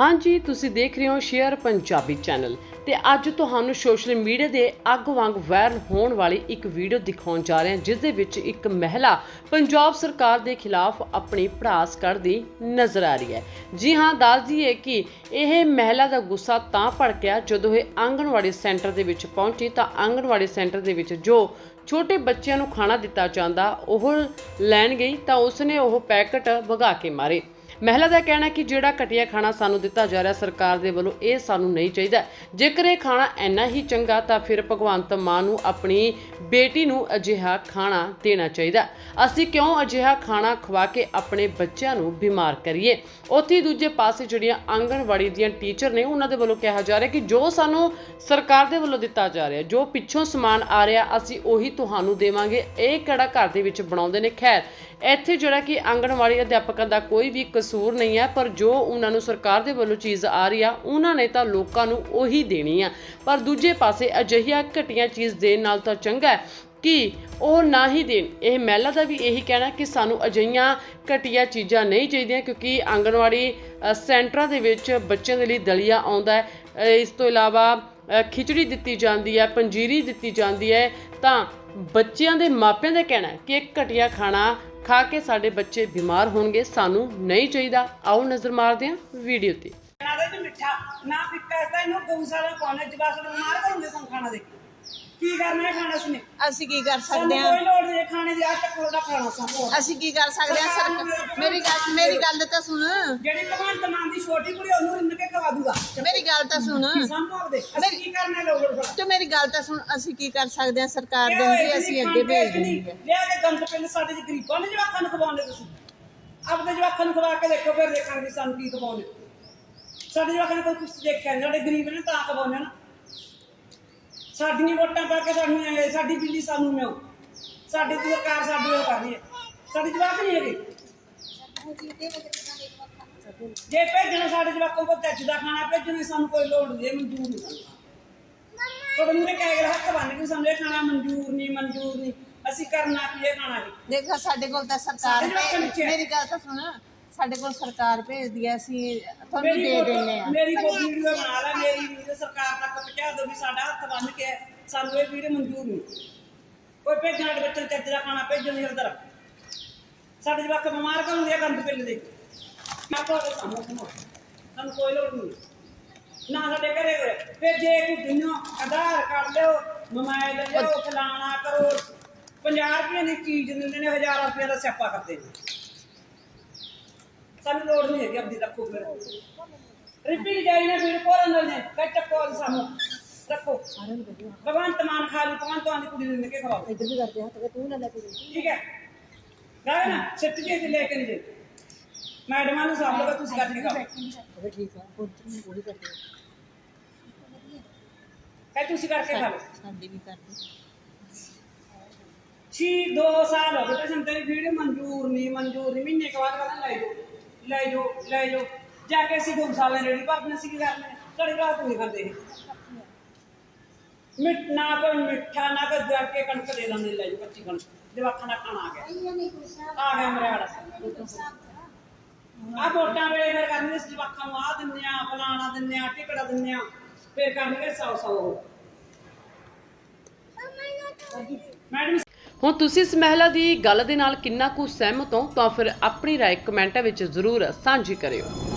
ਹਾਂਜੀ, ਤੁਸੀਂ ਦੇਖ ਰਹੇ ਹੋ ਸ਼ੇਅਰ ਪੰਜਾਬੀ ਚੈਨਲ ਤੇ ਅੱਜ ਤੁਹਾਨੂੰ ਸੋਸ਼ਲ ਮੀਡੀਆ ਦੇ ਅੱਗ ਵਾਂਗ ਵਾਇਰਲ ਹੋਣ ਵਾਲੀ ਇੱਕ ਵੀਡੀਓ ਦਿਖਾਉਣ ਜਾ ਰਹੇ ਹਾਂ, ਜਿਸ ਦੇ ਵਿੱਚ ਇੱਕ ਮਹਿਲਾ ਪੰਜਾਬ ਸਰਕਾਰ ਦੇ ਖਿਲਾਫ ਆਪਣੀ ਭੜਾਸ ਕਰਦੀ ਨਜ਼ਰ ਆ ਰਹੀ ਹੈ। ਜੀ ਹਾਂ, ਦੱਸ ਦਈਏ ਕਿ ਇਹ ਮਹਿਲਾ ਦਾ ਗੁੱਸਾ ਤਾਂ ਭੜਕਿਆ ਜਦੋਂ ਇਹ ਆਂਗਣਵਾੜੀ ਸੈਂਟਰ ਦੇ ਵਿੱਚ ਪਹੁੰਚੀ, ਤਾਂ ਆਂਗਣਵਾੜੀ ਸੈਂਟਰ ਦੇ ਵਿੱਚ ਜੋ ਛੋਟੇ ਬੱਚਿਆਂ ਨੂੰ ਖਾਣਾ ਦਿੱਤਾ ਜਾਂਦਾ, ਉਹ ਲੈਣ ਗਈ, ਤਾਂ ਉਸਨੇ ਉਹ ਪੈਕਟ ਵਗਾ ਕੇ ਮਾਰੇ। ਮਹਿਲਾ ਦਾ ਕਹਿਣਾ ਹੈ ਕਿ ਜਿਹੜਾ ਘਟੀਆ ਖਾਣਾ ਸਾਨੂੰ ਦਿੱਤਾ ਜਾ ਰਿਹਾ, ਸਰਕਾਰ ਦੇ ਵੱਲੋਂ ਇਹ ਸਾਨੂੰ ਨਹੀਂ ਚਾਹੀਦਾ। ਜੇਕਰ ਇਹ ਖਾਣਾ ਇੰਨਾ ਹੀ ਚੰਗਾ, ਤਾਂ ਫਿਰ ਭਗਵੰਤ ਮਾਨ ਨੂੰ ਆਪਣੀ ਬੇਟੀ ਨੂੰ ਅਜਿਹਾ ਖਾਣਾ ਦੇਣਾ ਚਾਹੀਦਾ। ਅਸੀਂ ਕਿਉਂ ਅਜਿਹਾ ਖਾਣਾ ਖਵਾ ਕੇ ਆਪਣੇ ਬੱਚਿਆਂ ਨੂੰ ਬਿਮਾਰ ਕਰੀਏ? ਉੱਥੇ ਹੀ ਦੂਜੇ ਪਾਸੇ ਜਿਹੜੀਆਂ ਆਂਗਣਵਾੜੀ ਦੀਆਂ ਟੀਚਰ ਨੇ, ਉਹਨਾਂ ਦੇ ਵੱਲੋਂ ਕਿਹਾ ਜਾ ਰਿਹਾ ਕਿ ਜੋ ਸਾਨੂੰ ਸਰਕਾਰ ਦੇ ਵੱਲੋਂ ਦਿੱਤਾ ਜਾ ਰਿਹਾ, ਜੋ ਪਿੱਛੋਂ ਸਮਾਨ ਆ ਰਿਹਾ, ਅਸੀਂ ਉਹੀ ਤੁਹਾਨੂੰ ਦੇਵਾਂਗੇ। ਇਹ ਕਿਹੜਾ ਘਰ ਦੇ ਵਿੱਚ ਬਣਾਉਂਦੇ ਨੇ? ਖੈਰ, ਇੱਥੇ ਜਿਹੜਾ ਕਿ ਆਂਗਣਵਾੜੀ ਅਧਿਆਪਕਾਂ ਦਾ ਕੋਈ ਵੀ ਕਸੂਰ ਨਹੀਂ ਹੈ, ਪਰ ਜੋ ਉਹਨਾਂ ਨੂੰ ਸਰਕਾਰ ਦੇ ਵੱਲੋਂ ਚੀਜ਼ ਆ ਰਹੀ ਆ, ਉਹਨਾਂ ਨੇ ਤਾਂ ਲੋਕਾਂ ਨੂੰ ਉਹੀ ਦੇਣੀ ਆ। ਪਰ ਦੂਜੇ ਪਾਸੇ ਅਜਿਹੀਆਂ ਘਟੀਆਂ ਚੀਜ਼ ਦੇਣ ਨਾਲ ਤਾਂ ਚੰਗਾ ਹੈ ਕਿ ਉਹ ਨਾ ਹੀ ਦੇਣ। ਇਹ ਮਹਿਲਾ ਦਾ ਵੀ ਇਹੀ ਕਹਿਣਾ ਕਿ ਸਾਨੂੰ ਅਜਿਹੀਆਂ ਘਟੀਆਂ ਚੀਜ਼ਾਂ ਨਹੀਂ ਚਾਹੀਦੀਆਂ, ਕਿਉਂਕਿ ਆਂਗਣਵਾੜੀ ਸੈਂਟਰਾਂ ਦੇ ਵਿੱਚ ਬੱਚਿਆਂ ਦੇ ਲਈ ਦਲੀਆ ਆਉਂਦਾ ਹੈ। ਇਸ ਤੋਂ ਇਲਾਵਾ ਖਿਚੜੀ ਦਿੱਤੀ ਜਾਂਦੀ ਹੈ, ਪੰਜੀਰੀ ਦਿੱਤੀ ਜਾਂਦੀ ਹੈ, ਤਾਂ ਬੱਚਿਆਂ ਦੇ ਮਾਪਿਆਂ ਦਾ ਕਹਿਣਾ ਹੈ ਕਿ ਇਹ ਘਟੀਆ ਖਾਣਾ ਖਾ ਕੇ ਸਾਡੇ ਬੱਚੇ ਬਿਮਾਰ ਹੋਣਗੇ, ਸਾਨੂੰ ਨਹੀਂ ਚਾਹੀਦਾ। ਆਓ ਨਜ਼ਰ ਮਾਰਦੇ ਹਾਂ ਵੀਡੀਓ ਤੇ। ਨਾ ਮਿੱਠਾ, ਨਾ ਫਿੱਕਾ ਤਾਂ ਇਹਨੂੰ ਗਊਸ਼ਾਲਾ ਪਾਉਣੇ ਜਵਾਸ ਨੂੰ ਮਾਰ ਕਰੂੰਗੇ ਸਾਨੂੰ ਖਾਣਾ ਦੇ ਕੇ। ਕੀ ਕਰਨਾ ਹੈ ਖਾਣਾ ਸੁਨੇ ਅਸੀਂ ਕੀ ਕਰ ਸਕਦੇ ਸਾਨੂੰ ਹਾਂ? ਕੋਈ ਲੋੜ ਨਹੀਂ ਹੈ ਖਾਣੇ ਦੀ ਅੱਜ ਤੱਕ ਦਾ ਖਾਣਾ ਸਾਨੂੰ ਅਸੀਂ ਕੀ ਕਰ ਸਕਦੇ ਹਾਂ? ਸਰ ਮੇਰੀ ਗੱਲ ਮੇਰੀ ਗੱਲ ਤਾਂ ਸੁਣ। ਜਿਹੜੀ ਭਗਵੰਤ ਮਾਨ ਦੀ ਛੋਟੀ ਕੁੜੀ ਉਹਨੂੰ ਰਿੰਨ ਕੇ ਖਵਾ ਦੂਗਾ। ਮੇਰੀ ਗੱਲ ਤਾਂ ਸੁਣ। ਸੰਭਵ ਦੇ ਅਸੀਂ ਕੀ ਕਰਨਾ ਲੋੜ ਲੋੜ ਤੂੰ ਮੇਰੀ ਗੱਲ ਤਾਂ ਸੁਣ। ਅਸੀਂ ਕੀ ਕਰ ਸਕਦੇ ਹਾਂ? ਸਰਕਾਰ ਦੇਂਦੀ ਅਸੀਂ ਅੱਗੇ ਭੇਜ ਦਿੰਦੀ ਹੈ ਲਿਆ ਕੇ ਗੰਦ ਪਿੰਡ ਸਾਡੇ ਦੇ ਗਰੀਬਾਂ ਦੇ ਜਵਾਕਾਂ ਨੂੰ ਖਵਾਉਂਦੇ ਤੁਸੀਂ। ਆਪਦੇ ਜਵਾਕਾਂ ਨੂੰ ਖਵਾ ਕੇ ਦੇਖੋ ਫਿਰ ਦੇਖਾਂਗੇ ਸਾਨੂੰ ਕੀ ਖਵਾਉਂਦੇ। ਸਾਡੇ ਜਵਾਕਾਂ ਨੇ ਕੋਈ ਕੁਝ ਦੇਖਿਆ ਨਹੀਂ ਸਾਡੇ ਗਰੀਬ ਨੇ ਤਾਂ ਖਵਾਉਂਦੇ ਨਾ। ਸਾਡੀਆਂ ਵੋਟਾਂ ਪਾ ਕੇ ਸਾਨੂੰ ਇਹ- ਸਾਡੀ ਬਿੱਲੀ ਸਾਨੂੰ ਮਿਓ ਸਾਡੀ ਦੀ ਸਰਕਾਰ ਸਾਡੀ ਉਹ ਕਰ ਰਹੀ ਹੈ। ਸਾਡੀ ਜਵਾਕ ਨਹੀਂ ਹੈਗੇ। ਜੇ ਭੇਜਣਾ ਸਾਡੇ ਜਵਾਕਾਂ ਕੋਲ ਚੱਜ ਦਾ ਖਾਣਾ ਭੇਜਣਾ ਸਾਨੂੰ ਕੋਈ ਲੋੜ ਨਹੀਂ ਮਨਜ਼ੂਰ ਨਹੀਂ ਸਾਨੂੰ। ਤੁਹਾਡੇ ਮੂਰੇ ਕਹਿ ਕੇ ਹੱਥ ਬੰਨ ਕੇ ਸਾਨੂੰ ਇਹ ਖਾਣਾ ਮਨਜ਼ੂਰ ਨਹੀਂ ਮਨਜ਼ੂਰ ਨਹੀਂ। ਅਸੀਂ ਕਰਨਾ ਕੀ ਇਹ ਖਾਣਾ ਜੀ ਦੇਖ ਸਾਡੇ ਕੋਲ ਤਾਂ ਸਰਕਾਰ। ਮੇਰੀ ਗੱਲ ਤਾਂ ਸੁਣ। ਸਾਡੇ ਕੋਲ ਸਰਕਾਰ ਭੇਜਦੀ ਹੈ ਅਸੀਂ ਤੁਹਾਨੂੰ ਮੇਰੀ ਦੇ ਦਿੰਦੇ ਆ ਮੇਰੀ ਕੋਈ ਵੀਡੀਓ ਬਣਾ ਲੈ ਮੇਰੀ ਵੀਡੀਓ ਸਰਕਾਰ ਤੱਕ ਪਹੁੰਚਾ ਦਿਓ ਵੀ ਸਾਡਾ ਹੱਥ ਬੰਨ ਕੇ ਸਾਨੂੰ ਇਹ ਵੀਡੀਓ ਮਨਜ਼ੂਰ ਨਹੀਂ। ਕੋਈ ਭੇਜਣ ਬੱਚੇ ਨੂੰ ਚੱਜ ਦਾ ਖਾਣਾ ਭੇਜਣ ਨਹੀਂ ਹਰਦਰ ਸਾਡੇ ਜਵਾਕ ਬਿਮਾਰ ਕਰਉਂਦੇ ਆ ਗੰਦ ਪਿੰਡ ਦੇ? ਮੈਂ ਤੁਹਾਡੇ ਸਾਹਮਣੇ ਸੁਣੋ ਸਾਨੂੰ ਕੋਈ ਲੋੜ ਨਹੀਂ। ਨਾ ਸਾਡੇ ਘਰੇ ਹੋਏ। ਫਿਰ ਜੇ ਕੋਈ ਦਿਨੋਂ ਆਧਾਰ ਕਰ ਲਿਓ ਮੋਬਾਈਲ ਲਿਓ ਫਲਾਣਾ ਕਰੋ। 50 ਰੁਪਏ ਦੀ ਚੀਜ਼ ਦਿੰਦੇ ਨੇ 1000 ਰੁਪਏ ਦਾ ਸਿਆਪਾ ਕਰਦੇ ਨੇ। ਸਾਨੂੰ ਲੋੜ ਨਹੀਂ ਹੈਗੀ ਆਪਦੀ ਰੱਖੋ ਫਿਰ। ਰਿਪੀਟ ਜਾਈ ਨਾ ਫਿਰ ਕੋਲ ਨਾਲ ਨੇ ਕੱਟ ਕੋਲ ਸਾਨੂੰ। ਰੱਖੋ। ਭਗਵੰਤ ਮਾਨ ਖਾ ਲਈ ਭਗਵੰਤ ਮਾਨ ਦੀ ਕੁੜੀ ਨੂੰ ਕੇ ਖਵਾਓ। ਇੱਧਰ ਵੀ ਕਰਦੇ ਹੱਥ ਤੂੰ ਨਾ ਲੈ ਕੇ ਠੀਕ ਹੈ। ਗਾਇ ਨਾ ਸਿੱਟ ਜੇ ਤੇ ਲੈ ਕੇ ਨਹੀਂ ਜੇ ਮੈਡਮਾਂ ਨੂੰ ਸਾਂਭ ਲਓ ਤੁਸੀਂ ਗੱਜ ਕੇ ਖਾਓ। ਠੀਕ ਆ ਉਹੀ ਕਰਦੇ ਕਹ ਤੁਸੀਂ ਕਰਕੇ ਖਾ ਲਓ। ਸਾਡੇ ਵੀ ਕਰਦੇ। ਛੀ ਦੋ ਸਾਲ ਹੋ ਗਏ ਤੇ ਸਾਨੂੰ ਤੇਰੀ ਵੀਡੀਓ ਮਨਜ਼ੂਰ ਨਹੀਂ ਮਨਜ਼ੂਰ ਨਹੀਂ ਮਹੀਨੇ ਕੁ ਬਾਅਦ ਕਹਿੰਦਾ ਲੈ ਜਾਓ ਲੈ ਜਾਓ। ਜਾ ਕੇ ਅਸੀਂ ਗਊਸ਼ਾਲਾ ਰੇੜੀ ਭਰਦੇ ਸੀ ਕੀ ਕਰਨੇ ਸਾਡੇ ਘਰ ਕੋਈ ਖਾਂਦੇ ਨਹੀਂ ਮਿੱਠ ਨਾ ਕੋਈ ਮਿੱਠਾ ਨਾ ਕੋਈ ਜੜ ਕੇ ਕਣਕ ਦੇ ਦਿੰਦੇ ਲੈ ਜਾਓ ਕੱਚੀ ਕਣਕ। ਜਵਾਕਾਂ ਦਾ ਖਾਣਾ ਆ ਗਿਆ। ਆ ਗਿਆ ਮੇਰੇ ਵਾਲਾ ਆ। ਵੋਟਾਂ ਵੇਲੇ ਫਿਰ ਕਰਨਗੇ ਜਵਾਕਾਂ ਨੂੰ ਆ ਦਿੰਦੇ ਆ ਫਲਾਣਾ ਦਿੰਦੇ ਆ ਟਿਕੜਾ ਦਿੰਦੇ ਆ। ਫਿਰ ਕਰਨਗੇ ਸੌ ਸੌ। ਮੈਡਮ ਹੁਣ ਤੁਸੀਂ ਇਸ ਮਹਿਲਾ ਦੀ ਗੱਲ ਦੇ ਨਾਲ ਕਿੰਨਾ ਕੁ ਸਹਿਮਤ ਹੋ, ਤਾਂ ਫਿਰ ਆਪਣੀ ਰਾਏ ਕਮੈਂਟਾਂ ਵਿੱਚ ਜ਼ਰੂਰ ਸਾਂਝੀ ਕਰਿਓ।